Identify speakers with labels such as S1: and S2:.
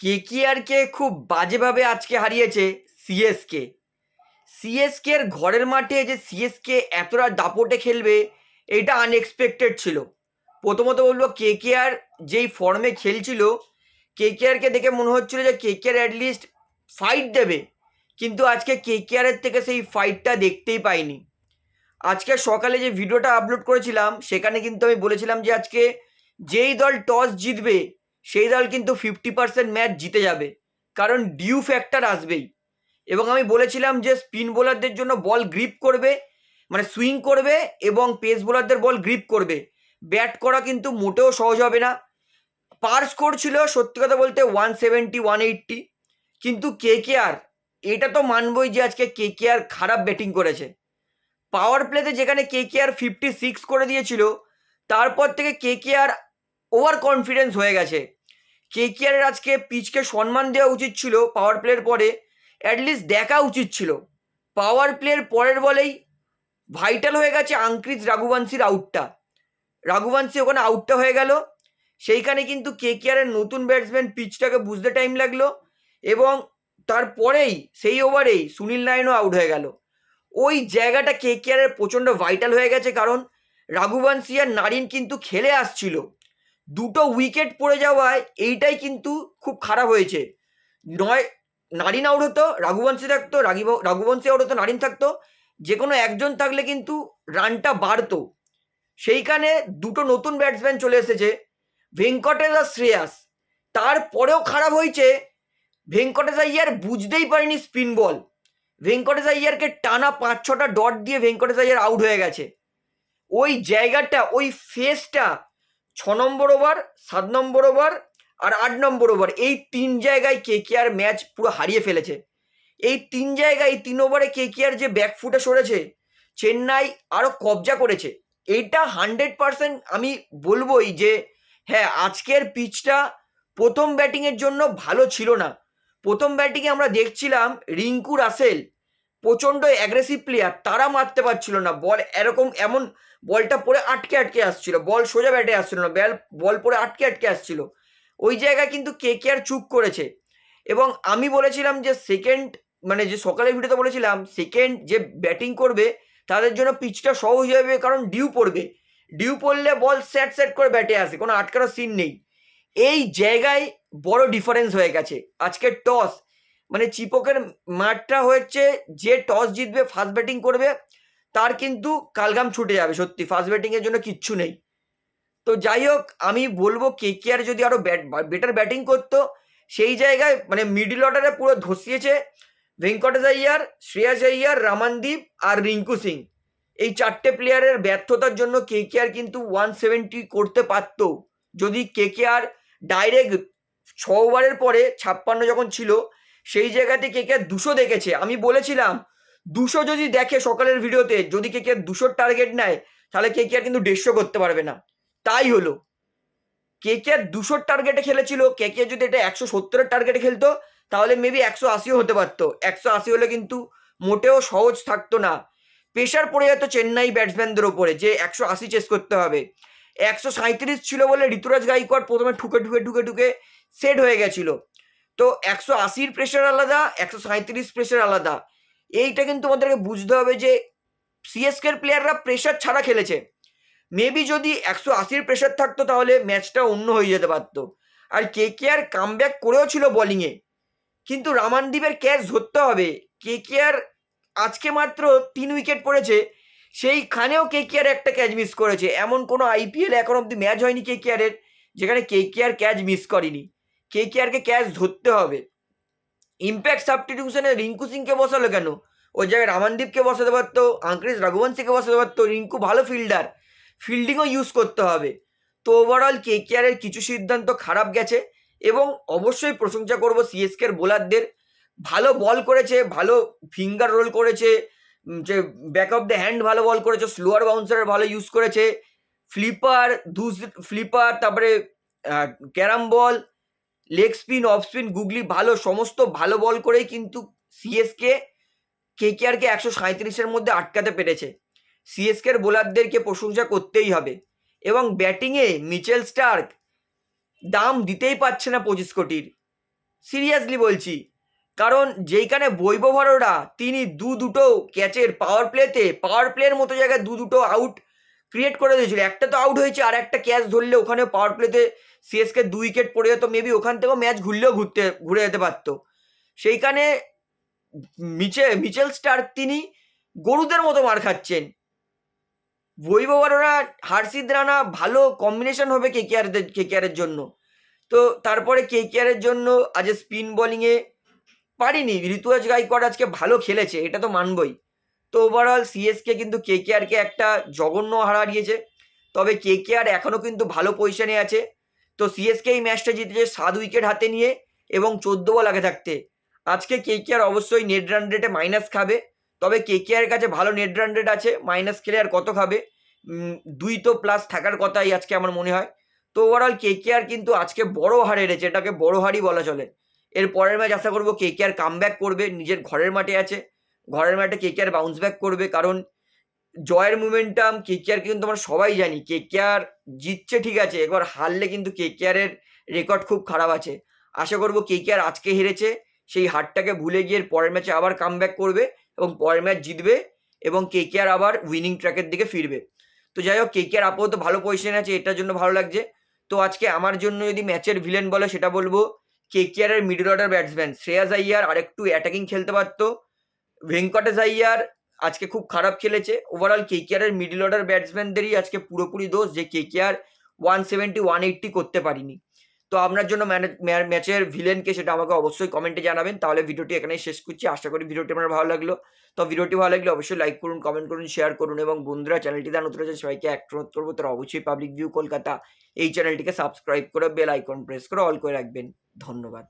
S1: কেকিআরকে খুব বাজেভাবে আজকে হারিয়েছে সিএসকে সিএসকে এর ঘরের মাঠে যে সিএসকে এতটা দাপটে খেলবে, এটা আনএক্সপেক্টেড ছিল। প্রথমত বলব কেকেআর যেই ফর্মে খেলছিল কেকেআরকে দেখে মনে হচ্ছিল যে কেকেআর অ্যাটলিস্ট ফাইট দেবে, কিন্তু আজকে কেকেআরের থেকে সেই ফাইটটা দেখতেই পাইনি। আজকে সকালে যে ভিডিওটা আপলোড করেছিলাম, সেখানে কিন্তু আমি বলেছিলাম যে আজকে যেই দল টস জিতবে সেই দল কিন্তু ফিফটি পার্সেন্ট ম্যাচ জিতে যাবে। কারণ ডিউ ফ্যাক্টর আসবেই। এবং আমি বলেছিলাম যে স্পিন বোলারদের জন্য বল গ্রিপ করবে মানে সুইং করবে এবং পেস বোলারদের বল গ্রিপ করবে। ব্যাট করা কিন্তু মোটেও সহজ হবে না। পার স্কোর ছিল সত্যি কথা বলতে ওয়ান সেভেন্টি ওয়ান এইট্টি কিন্তু কে কে আর এটা তো মানবই যে আজকে কে কে আর খারাপ ব্যাটিং করেছে। পাওয়ার প্লেতে যেখানে কে কে আর ফিফটি সিক্স করে দিয়েছিল, তারপর থেকে কে কে আর ওভার কনফিডেন্স হয়ে গেছে। কে কে আরের আজকে পিচকে সম্মান দেওয়া উচিত ছিল পাওয়ার প্লের পরে অ্যাটলিস্ট দেখা উচিত ছিল। পাওয়ার প্লের পরের বলেই ভাইটাল হয়ে গেছে আঙ্ক্রিজ রাঘুবংশীর আউটটা রাঘুবংশী ওখানে আউটটা হয়ে গেল, সেইখানে কিন্তু কে কে আরের নতুন ব্যাটসম্যান পিচটাকে বুঝতে টাইম লাগল এবং তারপরেই সেই ওভারেই সুনীল নারায়ণও আউট হয়ে গেল। ওই জায়গাটা কে কে আরের প্রচণ্ড ভাইটাল হয়ে গেছে কারণ রাঘুবংশী আর নারিন কিন্তু খেলে আসছিল। দুটো উইকেট পড়ে যাওয়ায় এইটাই কিন্তু খুব খারাপ হয়েছে। নয়, নারিন আউট হতো, রাঘুবংশী থাকতো রাগিব রাঘুবংশী আউট হতো, নারিন থাকতো। যে কোনো একজন থাকলে কিন্তু রানটা বাড়তো। সেইখানে দুটো নতুন ব্যাটসম্যান চলে এসেছে, ভেঙ্কটেশ আর শ্রেয়াস। তারপরেও খারাপ হয়েছে, ভেঙ্কটেশ আইয়ার বুঝতেই পারেনি স্পিন বল ভেঙ্কটেশ আইয়ারকে টানা পাঁচ, ছটা ডট দিয়ে ভেঙ্কটেশ আইয়ার আউট হয়ে গেছে। ওই জায়গাটা, ওই ফেসটা ছ নম্বর ওভার, সাত নম্বর ওভার আর আট নম্বর ওভার। এই তিন জায়গায় কে কে আর ম্যাচ পুরো হারিয়ে ফেলেছে। এই তিন জায়গায়, এই তিন ওভারে কে কে আর যে ব্যাকফুটে সরেছে, চেন্নাই আরও কবজা করেছে। এইটা হান্ড্রেড পারসেন্ট আমি বলবোই যে হ্যাঁ আজকের পিচটা প্রথম ব্যাটিংয়ের জন্য ভালো ছিল না। প্রথম ব্যাটিংয়ে আমরা দেখছিলাম রিঙ্কু রাসেল, প্রচণ্ড অ্যাগ্রেসিভ প্লেয়ার তারা মারতে পারছিল না। বল এরকম এমন বলটা পরে আটকে আটকে আসছিল, বল সোজা ব্যাটে আসছিল না বল বল পরে আটকে আটকে আসছিল। ওই জায়গায় কিন্তু কে কে আর চুপ করেছে। এবং আমি বলেছিলাম যে সেকেন্ড মানে যে সকালের ভিডিওতে বলেছিলাম সেকেন্ড যে ব্যাটিং করবে, তাদের জন্য পিচটা সহজ হয়ে যাবে, কারণ ডিউ পড়বে। ডিউ পড়লে বল স্যাট স্যাট করে ব্যাটে আসে, কোনো আটকানোর সিন নেই। এই জায়গায় বড় ডিফারেন্স হয়ে গেছে। আজকের টস মানে চিপকের মাঠটা হচ্ছে যে টস জিতবে ফার্স্ট ব্যাটিং করবে তার কিন্তু কালগাম ছুটে যাবে, সত্যি। ফার্স্ট ব্যাটিংয়ের জন্য কিচ্ছু নেই। তো যাই হোক, আমি বলব কে কে আর যদি আরও ব্যাট বেটার ব্যাটিং করতো, সেই জায়গায় মানে মিডিল অর্ডারে পুরো ধসিয়েছে ভেঙ্কটেশ আইয়ার, শ্রেয়াস আইয়ার, রামানদীপ আর রিঙ্কু সিং। এই চারটে প্লেয়ারের ব্যর্থতার জন্য কে কে আর কিন্তু ওয়ান সেভেন্টি করতে পারত। যদি কে কে আর ডাইরেক্ট ছ ওভারের পরে ছাপ্পান্ন যখন ছিল, সেই জায়গাতে কে কে আর দুশো দেখেছে। আমি বলেছিলাম দুশো যদি দেখে সকালের ভিডিওতে যদি কে কে দুশোর টার্গেট নেয়, তাহলে কে কে আর কিন্তু দেড়শো করতে পারবে না। তাই হলো, কে কে আর দুশোর টার্গেটে খেলেছিল, কে কে যদি এটা একশো সত্তরের টার্গেটে খেলতো, তাহলে মেবি একশো আশিও হতে পারতো। একশো আশি হলে কিন্তু মোটেও সহজ থাকতো না। প্রেশার পড়ে যেত চেন্নাই ব্যাটসম্যানদের ওপরে, যে একশো আশি চেস করতে হবে। একশো সাঁত্রিশ ছিল বলে ঋতুরাজ গাইকোয়াড় প্রথমে ঠুকে ঠুকে ঠুকে ঠুকে সেট হয়ে গেছিল। তো একশো আশির প্রেশার আলাদা, একশো সাঁত্রিশ প্রেশার আলাদা। এইটা কিন্তু আমাদেরকে বুঝতে হবে যে সিএসকের প্লেয়াররা প্রেশার ছাড়া খেলেছে। মেবি যদি একশো আশির প্রেশার থাকতো তাহলে ম্যাচটা অন্য হয়ে যেতে পারতো। আর কে কে আর কাম ব্যাক করেও ছিল বোলিংয়ে কিন্তু রামানদীপের ক্যাচ ধরতে হবে। কে কে আর আজকে মাত্র তিন উইকেট পড়েছে সেইখানেও কে কে আর একটা ক্যাচ মিস করেছে। এমন কোনো আইপিএল এখন অব্দি ম্যাচ হয়নি কে কে আরের যেখানে কে কে আর ক্যাচ মিস করেনি। কে কে আরকে ক্যাচ ধরতে হবে। ইম্প্যাক্ট সাবস্টিটিউশনে রিঙ্কু সিংকে বসালো কেন? ওই জায়গায় রামানদীপকে বসাতে পারতো আঙ্ক্রিস রঘুবংশীকে বসাতে পারতো, রিঙ্কু ভালো ফিল্ডার ফিল্ডিংও ইউজ করতে হবে। তো ওভারঅল কে কে আরের কিছু সিদ্ধান্ত খারাপ গেছে এবং অবশ্যই প্রশংসা করব সিএসকের বোলারদের ভালো বল করেছে, ভালো ফিঙ্গার রোল করেছে যে ব্যাক অফ দ্য হ্যান্ড ভালো বল করেছে স্লোয়ার বাউন্সার ভালো ইউজ করেছে। ফ্লিপার দুস ফ্লিপার তারপরে carrom ball leg spin off spin googly ভালো, সমস্ত ভালো বল করেই কিন্তু সিএসকে কে কে আরকে একশো সাঁত্রিশের মধ্যে আটকাতে পেরেছে। সিএসকের বোলারদেরকে প্রশংসা করতেই হবে। এবং ব্যাটিংয়ে মিচেল স্টার্ক দাম দিতেই পারছে না পঁচিশ কোটির। সিরিয়াসলি বলছি, কারণ যেইখানে বৈভবহররা তিনি দু দুটো ক্যাচের পাওয়ার প্লেতে পাওয়ার প্লের মতো জায়গায় দু দুটো আউট ক্রিয়েট করে দিয়েছিল। একটা তো আউট হয়েছে আর একটা ক্যাচ ধরলে ওখানে পাওয়ার প্লেতে সিএসকে দু উইকেট পড়ে যেত মেবি ওখান থেকেও ম্যাচ ঘুরলেও ঘুরতে, ঘুরে যেতে পারতো। সেইখানে মিচে, মিচেল স্টার তিনি গরুদের মতো মার খাচ্ছেন। বৈভব আরোরা হার্ষিদ রানা, ভালো কম্বিনেশন হবে কে কেআরদের কে কেআরের জন্য। তো তারপরে কে কেআরের জন্য আজ স্পিন বোলিংয়ে পারিনি। ঋতুরাজ গাইকোয়াড আজকে ভালো খেলেছে, এটা তো মানবই। তো ওভারঅল সিএসকে কিন্তু কে কেআরকে একটা জঘন্য হারা হারিয়েছে তবে কে কেআর এখনও কিন্তু ভালো পজিশনে আছে। তো সিএসকে এই ম্যাচটা জিতেছে সাত উইকেট হাতে নিয়ে এবং চোদ্দ বল আগে থাকতে। আজকে কে কেআর অবশ্যই নেট রান রেটে মাইনাস খাবে। তবে কে কেআর কাছে ভালো নেট রান রেট আছে মাইনাস খেলে আর কত খাবে? দুই তো প্লাস থাকার কথাই আজকে আমার মনে হয়। তো ওভারঅল কে কেআর কিন্তু আজকে বড় হার হেরেছে এটাকে বড় হারই বলা চলে। এর পরের ম্যাচ আশা করব কে কেআর কাম করবে, নিজের ঘরের মাঠে আছে। ঘরের মাঠে কে কেআর বাউন্স ব্যাক করবে, কারণ জয়ের মুমেন্টাম কে কেআর কিন্তু আমরা সবাই জানি। কে কেআর জিতছে, ঠিক আছে, একবার হারলে কিন্তু কে কেআরের রেকর্ড খুব খারাপ আছে। আশা করব কে কেআর আজকে হেরেছে, সেই হারটাকে ভুলে গিয়ে পরের ম্যাচে আবার কাম করবে এবং পরের ম্যাচ জিতবে এবং কে কেআর আবার উইনিং ট্র্যাকের দিকে ফিরবে। তো যাই হোক কে কেআর আপাতত ভালো পজিশনে আছে, এটার জন্য ভালো লাগছে। তো আজকে আমার জন্য যদি ম্যাচের ভিলেন বলে, সেটা বলব K কেআরের middle order batsman Shreyas Iyer. আরেকটু অ্যাটাকিং খেলতে পারতো। ভেঙ্কটেশ আইয়ার আজকে খুব খারাপ খেলেছে। ওভারঅল কে কেআরের মিডল অর্ডার ব্যাটসম্যানদেরই আজকে পুরোপুরি দোষ যে K KR one seventy one eighty করতে পারিনি। তো আপনার জন্য ম্যাচের ভিলেনকে সেটা আমাকে অবশ্যই কমেন্টে জানাবেন। তাহলে ভিডিওটি এখানেই শেষ করছি। আশা করি ভিডিওটি আমার ভালো লাগল। তো ভিডিওটি ভালো লাগলে অবশ্যই লাইক করুন কমেন্ট করুন শেয়ার করুন এবং বন্ধুরা চ্যানেলটি দান আছে সবাইকে অনুরোধ করব। তারা অবশ্যই পাবলিক ভিউ কলকাতা এই চ্যানেলটিকে সাবস্ক্রাইব করে বেল আইকন প্রেস করে অল করে রাখবেন। ধন্যবাদ।